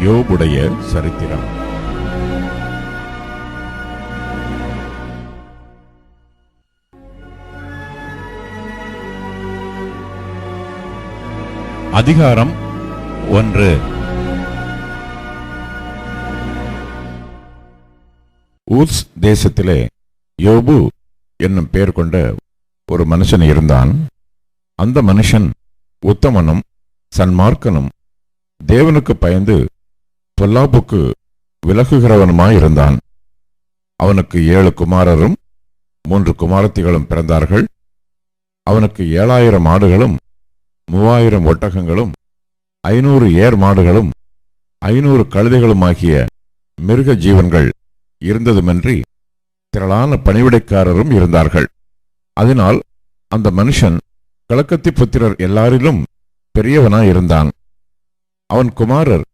யோபுடைய சரித்திரம். அதிகாரம் ஒன்று. ஊர்ஸ் தேசத்திலே யோபு என்னும் பெயர் கொண்ட ஒரு மனுஷன் இருந்தான். அந்த மனுஷன் உத்தமனும் சன்மார்க்கனும் தேவனுக்கு பயந்து பொல்லாப்புக்கு விலகுகிறவனுமாயிருந்தான் அவனுக்கு ஏழு குமாரரும் மூன்று குமாரத்திகளும் பிறந்தார்கள். அவனுக்கு ஏழாயிரம் ஆடுகளும் மூவாயிரம் ஒட்டகங்களும் ஐநூறு ஏர் மாடுகளும் ஐநூறு கழுதைகளுமாகிய மிருக ஜீவன்கள் இருந்ததுமின்றி திரளான பணிவிடைக்காரரும் இருந்தார்கள். அதனால் அந்த மனுஷன் கிழக்கத்தி புத்திரர் எல்லாரிலும் பெரியவனாயிருந்தான். அவன் குமாரர்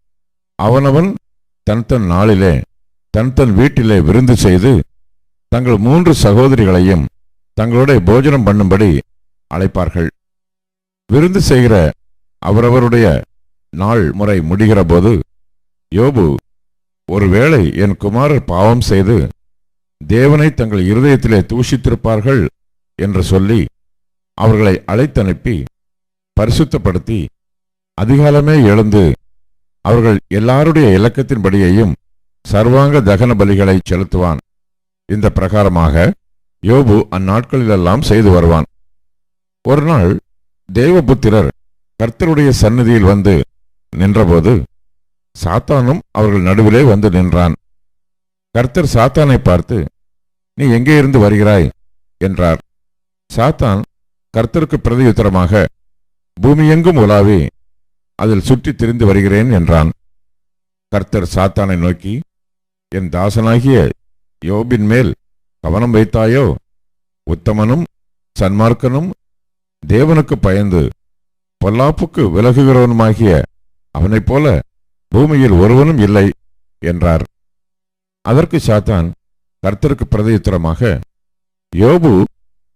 அவனவன் தன் தன் நாளிலே தன் தன் வீட்டிலே விருந்து செய்து தங்கள் மூன்று சகோதரிகளையும் தங்களோட போஜனம் பண்ணும்படி அழைப்பார்கள். விருந்து செய்கிற அவரவருடைய நாள் முறை முடிகிற போது யோபு ஒருவேளை என் குமாரர் பாவம் செய்து தேவனை தங்கள் இருதயத்திலே தூஷித்திருப்பார்கள் என்று சொல்லி அவர்களை அழைத்தனுப்பி பரிசுத்தப்படுத்தி அதிகாலமே எழுந்து அவர்கள் எல்லாருடைய இலக்கத்தின்படியையும் சர்வாங்க தகன பலிகளை செலுத்துவான். இந்த பிரகாரமாக யோபு அந்நாட்களிலெல்லாம் செய்து வருவான். ஒரு நாள் தேவபுத்திரர் கர்த்தருடைய சந்நிதியில் வந்து நின்றபோது சாத்தானும் அவர்கள் நடுவிலே வந்து நின்றான். கர்த்தர் சாத்தானை பார்த்து நீ எங்கே இருந்து வருகிறாய்? என்றார். சாத்தான் கர்த்தருக்கு பிரதியுத்தரமாக பூமியெங்கும் உலாவி அதில் சுற்றித் திரிந்து வருகிறேன் என்றான். கர்த்தர் சாத்தானை நோக்கி என் தாசனாகிய யோபின் மேல் கவனம் வைத்தாயோ? உத்தமனும் சன்மார்க்கனும் தேவனுக்கு பயந்து பொல்லாப்புக்கு விலகுகிறவனுமாகிய அவனைப் போல பூமியில் ஒருவனும் இல்லை என்றார். அதற்கு சாத்தான் கர்த்தருக்கு பிரதியுத்தரமாக யோபு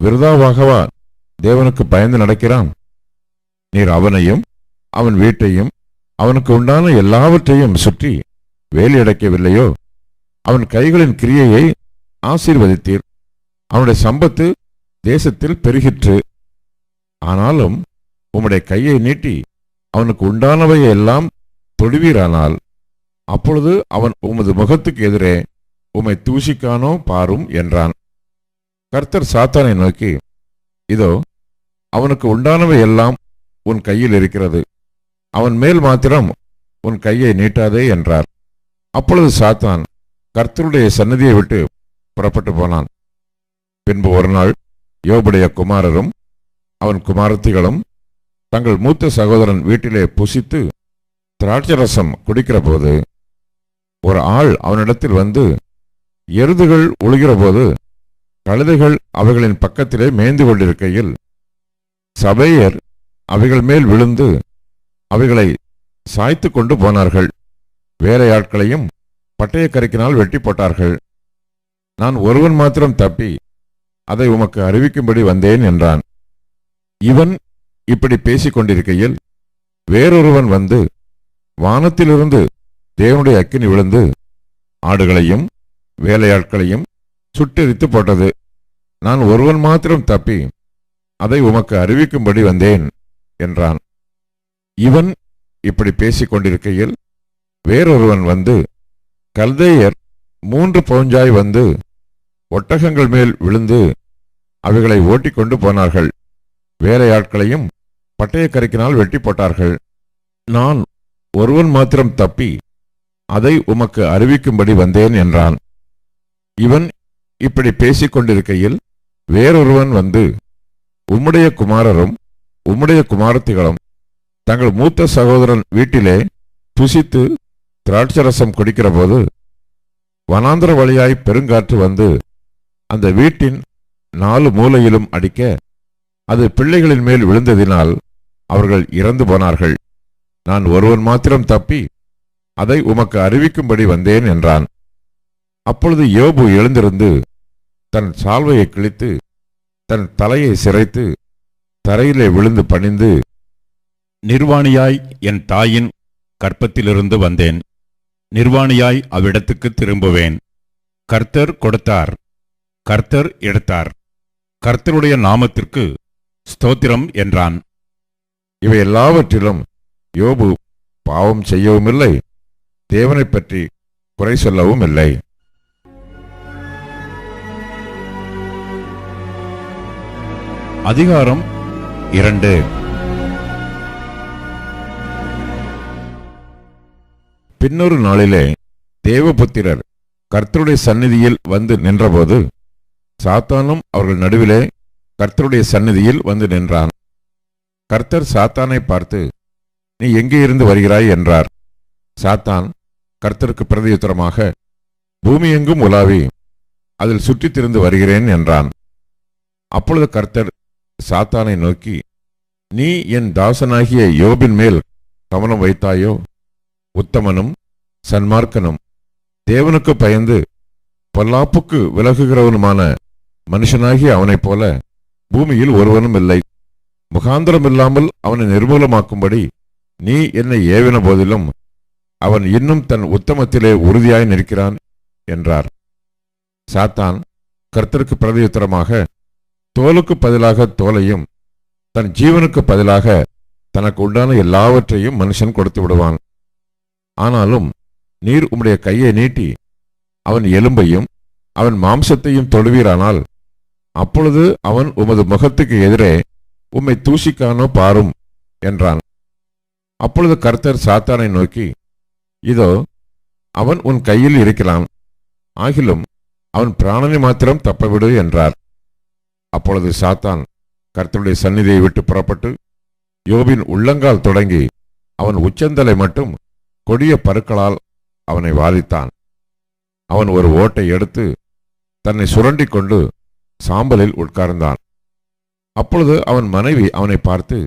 விருதாவாகவா தேவனுக்கு பயந்து நடக்கிறான்? நீர் அவனையும் அவன் வீட்டையும் அவனுக்கு உண்டான எல்லாவற்றையும் சுற்றி வேலையடைக்கவில்லையோ அவன் கைகளின் கிரியையை ஆசீர்வதித்தீர். அவனுடைய சம்பத்து தேசத்தில் பெருகிற்று. ஆனாலும் உம்முடைய கையை நீட்டி அவனுக்கு உண்டானவையை எல்லாம் தொடுவீரானால் அப்பொழுது அவன் உமது முகத்துக்கு எதிரே உம்மை தூசிக்கானோ பாரும் என்றான். கர்த்தர் சாத்தானை நோக்கி இதோ அவனுக்கு உண்டானவை எல்லாம் உன் கையில் இருக்கிறது. அவன் மேல் மாத்திரம் உன் கையை நீட்டாதே என்றார். அப்பொழுது சாத்தான் கர்த்தருடைய சன்னதியை விட்டு புறப்பட்டு போனான். பின்பு ஒரு நாள் யோபுடைய குமாரரும் அவன் குமாரத்திகளும் தங்கள் மூத்த சகோதரன் வீட்டிலே புசித்து திராட்சரசம் குடிக்கிறபோது ஒரு ஆள் அவனிடத்தில் வந்து எருதுகள் ஒழுகிறபோது கழுதைகள் அவைகளின் பக்கத்திலே மேய்ந்து கொண்டிருக்கையில் சபையர் அவைகள் மேல் விழுந்து அவைகளை சாய்த்து கொண்டு போனார்கள். வேலையாட்களையும் பட்டயக்கரைக்கினால் வெட்டி போட்டார்கள். நான் ஒருவன் மாத்திரம் தப்பி அதை உமக்கு அறிவிக்கும்படி வந்தேன் என்றான். இவன் இப்படி பேசிக் கொண்டிருக்கையில் வேறொருவன் வந்து வானத்திலிருந்து தேவனுடைய அக்கினி விழுந்து ஆடுகளையும் வேலையாட்களையும் சுட்டெரித்து போட்டது. நான் ஒருவன் மாத்திரம் தப்பி அதை உமக்கு அறிவிக்கும்படி வந்தேன் என்றான். இவன் இப்படி பேசிக் கொண்டிருக்கையில் வேறொருவன் வந்து கல்தேயர் மூன்று பவுஞ்சாய் வந்து ஒட்டகங்கள் மேல் விழுந்து அவைகளை ஓட்டிக்கொண்டு போனார்கள். வேலையாட்களையும் பட்டயக்கரைக்கினால் வெட்டி போட்டார்கள். நான் ஒருவன் மாத்திரம் தப்பி அதை உமக்கு அறிவிக்கும்படி வந்தேன் என்றான். இவன் இப்படி பேசிக் கொண்டிருக்கையில் வேறொருவன் வந்து உம்முடைய குமாரரும் உம்முடைய குமாரத்திகளும் தங்கள் மூத்த சகோதரன் வீட்டிலே புசித்து திராட்சரசம் குடிக்கிறபோது வனாந்திர வழியாய் பெருங்காற்று வந்து அந்த வீட்டின் நாலு மூலையிலும் அடிக்க அது பிள்ளைகளின் மேல் விழுந்ததினால் அவர்கள் இறந்து போனார்கள். நான் ஒருவன் மாத்திரம் தப்பி அதை உமக்கு அறிவிக்கும்படி வந்தேன் என்றான். அப்பொழுது யோபு எழுந்திருந்து தன் சால்வையை கிழித்து தன் தலையை சிரைத்து தரையிலே விழுந்து பணிந்து நிர்வாணியாய் என் தாயின் கற்பத்திலிருந்து வந்தேன். நிர்வாணியாய் அவ்விடத்துக்கு திரும்புவேன். கர்த்தர் கொடுத்தார். கர்த்தர் எடுத்தார். கர்த்தருடைய நாமத்திற்கு ஸ்தோத்திரம் என்றான். இவை எல்லாவற்றிலும் யோபு பாவம் செய்யவும் இல்லை தேவனைப் பற்றி குறை சொல்லவும் இல்லை அதிகாரம் இரண்டு. பின்னொரு நாளிலே தேவபுத்திரர் கர்த்தருடைய சந்நிதியில் வந்து நின்றபோது சாத்தானும் அவர்கள் நடுவிலே கர்த்தருடைய சந்நிதியில் வந்து நின்றான். கர்த்தர் சாத்தானை பார்த்து நீ எங்கே இருந்து வருகிறாய்? என்றார். சாத்தான் கர்த்தருக்கு பிரதியுத்தரமாக பூமி எங்கும் உலாவி அதில் சுற்றித் திரிந்து வருகிறேன் என்றான். அப்பொழுது கர்த்தர் சாத்தானை நோக்கி நீ என் தாசனாகிய யோபின் மேல் கவனம் வைத்தாயோ? உத்தமனும் சன்மார்க்கனும் தேவனுக்கு பயந்து பொல்லாப்புக்கு விலகுகிறவனுமான மனுஷனாகி அவனைப் போல பூமியில் ஒருவனும் இல்லை. முகாந்திரம் இல்லாமல் அவனை நிர்மூலமாக்கும்படி நீ என்னை ஏவின போதிலும் அவன் இன்னும் தன் உத்தமத்திலே உறுதியாய் நிற்கிறான் என்றார். சாத்தான் கர்த்தருக்கு பிரதியுத்தரமாக தோலுக்கு பதிலாக தோலையும் தன் ஜீவனுக்கு பதிலாக தனக்கு உண்டான எல்லாவற்றையும் மனுஷன் கொடுத்து விடுவான். ஆனாலும் நீர் உம்முடைய கையை நீட்டி அவன் எலும்பையும் அவன் மாம்சத்தையும் தொழுவீரானால் அப்பொழுது அவன் உமது முகத்துக்கு எதிரே உம்மை தூசிக்கானோ பாரும் என்றான். அப்பொழுது கர்த்தர் சாத்தானை நோக்கி இதோ அவன் உன் கையில் இருக்கிறான் ஆகிலும் அவன் பிராணனை மாத்திரம் தப்பவிடு என்றார். அப்பொழுது சாத்தான் கர்த்தருடைய சந்நிதியை விட்டு புறப்பட்டு யோபின் உள்ளங்கால் தொடங்கி அவன் உச்சந்தலை மட்டும் கொடிய பருக்களால் அவனை வாதித்தான். அவன் ஒரு ஓட்டை எடுத்து தன்னை சுரண்டிக் கொண்டு சாம்பலில் உட்கார்ந்தான். அப்பொழுது அவன் மனைவி அவனை பார்த்து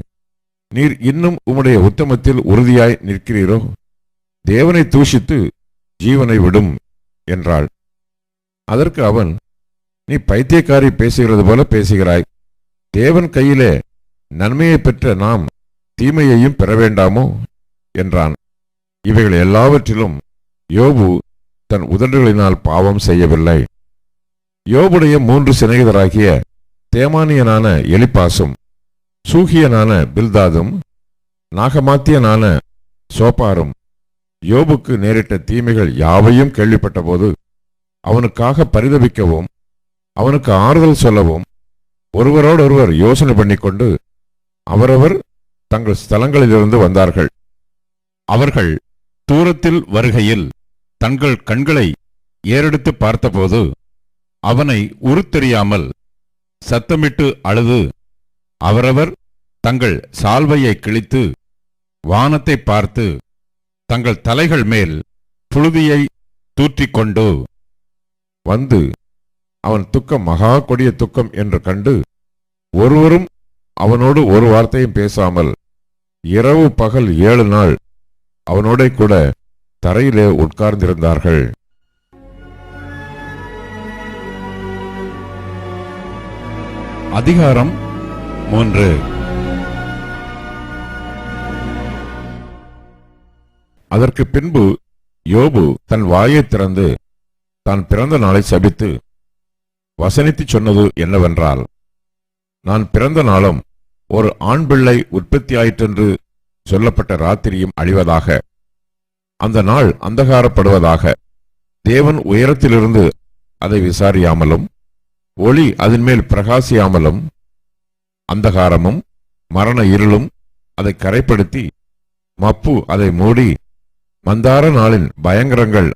நீர் இன்னும் உம்முடைய உத்தமத்தில் உறுதியாய் நிற்கிறீரோ? தேவனை தூஷித்து ஜீவனை விடும் என்றாள். அதற்கு அவன் நீ பைத்தியக்காரி பேசுகிறது போல பேசுகிறாய். தேவன் கையிலே நன்மையை பெற்ற நாம் தீமையையும் பெற வேண்டாமோ? என்றான். இவைகள் எல்லாவற்றிலும் யோபு தன் உதடுகளினால் பாவம் செய்யவில்லை. யோபுடைய மூன்று சிநேகிதராகிய தேமானியனான எலிப்பாசும் சூகியனான பில்தாதும் நாகமாத்தியனான சோப்பாரும் யோபுக்கு நேரிட்ட தீமைகள் யாவையும் கேள்விப்பட்டபோது அவனுக்காக பரிதபிக்கவும் அவனுக்கு ஆறுதல் சொல்லவும் ஒருவரோடொருவர் யோசனை பண்ணிக்கொண்டு அவரவர் தங்கள் ஸ்தலங்களிலிருந்து வந்தார்கள். அவர்கள் தூரத்தில் வருகையில் தங்கள் கண்களை ஏறெடுத்து பார்த்தபோது அவனை உருத்தெறியாமல் சத்தமிட்டு அழுது அவரவர் தங்கள் சால்வையை கிழித்து வானத்தை பார்த்து தங்கள் தலைகள் மேல் புழுதியை தூற்றிக்கொண்டு வந்து அவன் துக்கம் மகா கொடிய துக்கம் என்று கண்டு ஒருவரும் அவனோடு ஒரு வார்த்தையும் பேசாமல் இரவு பகல் ஏழு நாள் அவனோட கூட தரையிலே உட்கார்ந்திருந்தார்கள். அதிகாரம் மூன்று. அதற்கு பின்பு யோபு தன் வாயை திறந்து தான் பிறந்த நாளை சபித்து வசனித்து சொன்னது என்னவென்றால் நான் பிறந்த நாளும் ஒரு ஆண் பிள்ளை உற்பத்தியாயிற்றென்று சொல்லப்பட்ட ராத்திரியும் அழிவதாக. அந்த நாள் அந்தகாரப்படுவதாக. தேவன் உயரத்திலிருந்து அதை விசாரியாமலும் ஒளி அதன் மேல் பிரகாசியாமலும் அந்தகாரமும் மரண இருளும் அதை கரைப்படுத்தி மப்பு அதை மூடி மந்தார நாளின் பயங்கரங்கள்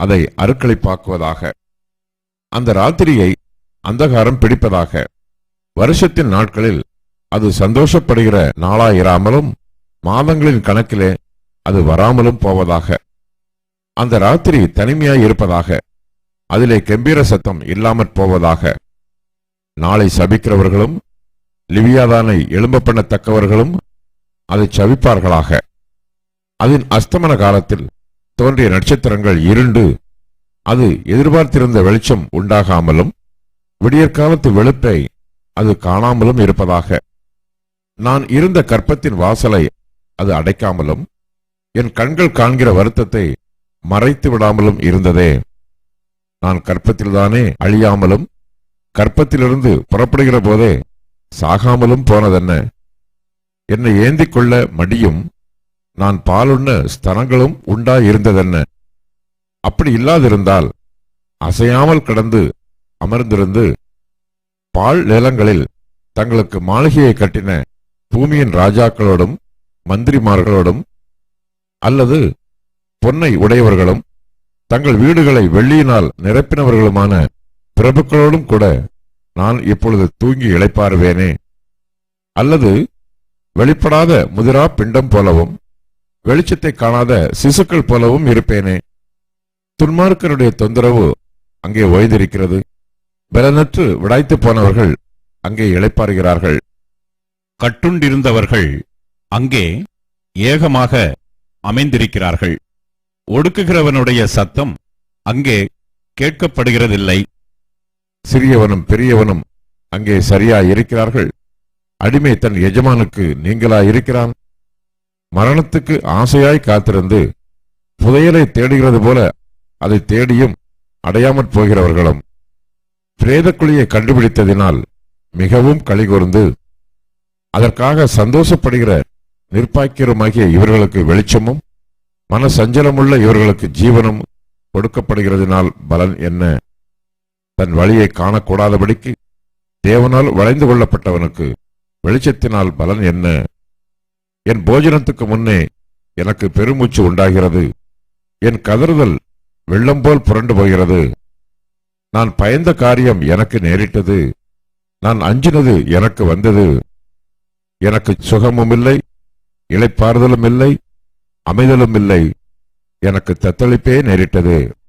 அதை அருக்களிப்பாக்குவதாக. அந்த ராத்திரியை அந்தகாரம் பிடிப்பதாக. வருஷத்தின் நாட்களில் அது சந்தோஷப்படுகிற நாளாயிராமலும் மாதங்களின் கணக்கிலே அது வராமலும் போவதாக. அந்த ராத்திரி தனிமையாய் இருப்பதாக அதிலே கம்பீர சத்தம் இல்லாமற் போவதாக. நாளை சபிக்கிறவர்களும் லிவியாதானை எழும்ப பண்ணத்தக்கவர்களும் அதை சவிப்பார்களாக அதன் அஸ்தமன காலத்தில் தோன்றிய நட்சத்திரங்கள் இருண்டு அது எதிர்பார்த்திருந்த வெளிச்சம் உண்டாகாமலும் விடியற்காலத்து வெளுப்பை அது காணாமலும் இருப்பதாக. நான் இருந்த கற்பத்தின் வாசலை அது அடைக்காமலும் என் கண்கள் காண்கிற வருத்தத்தை மறைத்து விடாமலும் இருந்ததே. நான் கற்பத்தில்தானே அழியாமலும் கற்பத்திலிருந்து புறப்படுகிற போதே சாகாமலும் போனதென்ன? என்னை ஏந்திக் கொள்ள மடியும் நான் பாலுண்ண ஸ்தனங்களும் உண்டாயிருந்ததென்ன? அப்படி இல்லாதிருந்தால் அசையாமல் கடந்து அமர்ந்திருந்து பால் நிலங்களில் தங்களுக்கு மாளிகையை கட்டின பூமியின் ராஜாக்களோடும் மந்திரிமார்களோடும் அல்லது பொன்னை உடையவர்களும் தங்கள் வீடுகளை வெள்ளியினால் நிரப்பினவர்களுமான பிரபுக்களோடும் கூட நான் இப்பொழுது தூங்கி இழைப்பாருவேனே அல்லது வெளிப்படாத முதிரா பிண்டம் போலவும் வெளிச்சத்தை காணாத சிசுக்கள் போலவும் இருப்பேனே. துன்மார்க்கருடைய தொந்தரவு அங்கே ஓய்ந்திருக்கிறது. பலனற்று விடாய்த்து போனவர்கள் அங்கே இழைப்பாருகிறார்கள் கட்டுண்டிருந்தவர்கள் அங்கே ஏகமாக அமைந்திருக்கிறார்கள். ஒடுக்குகிறவனுடைய சத்தம் அங்கே கேட்கப்படுகிறதில்லை. சிறியவனும் பெரியவனும் அங்கே சரியா இருக்கிறார்கள். அடிமை தன் எஜமானுக்கு நீங்களா இருக்கிறான். மரணத்துக்கு ஆசையாய் காத்திருந்து புதையலை தேடுகிறது போல அதை தேடியும் அடையாமற் போகிறவர்களும். பிரேதக்குழியை கண்டுபிடித்ததினால் மிகவும் கலிகூர்ந்து அதற்காக சந்தோஷப்படுகிற நிர்பாக்கியருமாகிய இவர்களுக்கு வெளிச்சமும் மன சஞ்சலமுள்ள இவர்களுக்கு ஜீவனும் கொடுக்கப்படுகிறதினால் பலன் என்ன? தன் வழியை காணக்கூடாதபடிக்கு தேவனால் வளைந்து கொள்ளப்பட்டவனுக்கு வெளிச்சத்தினால் பலன் என்ன? என் போஜனத்துக்கு முன்னே எனக்கு பெருமூச்சு உண்டாகிறது. என் கதறுதல் வெள்ளம் போல் புரண்டு போகிறது. நான் பயந்த காரியம் எனக்கு நேரிட்டது. நான் அஞ்சினது எனக்கு வந்தது. எனக்கு சுகமும் இல்லை இலைப்பாறுதலும் இல்லை அமைதலும் இல்லை. எனக்கு தத்தளிப்பே நேரிட்டது.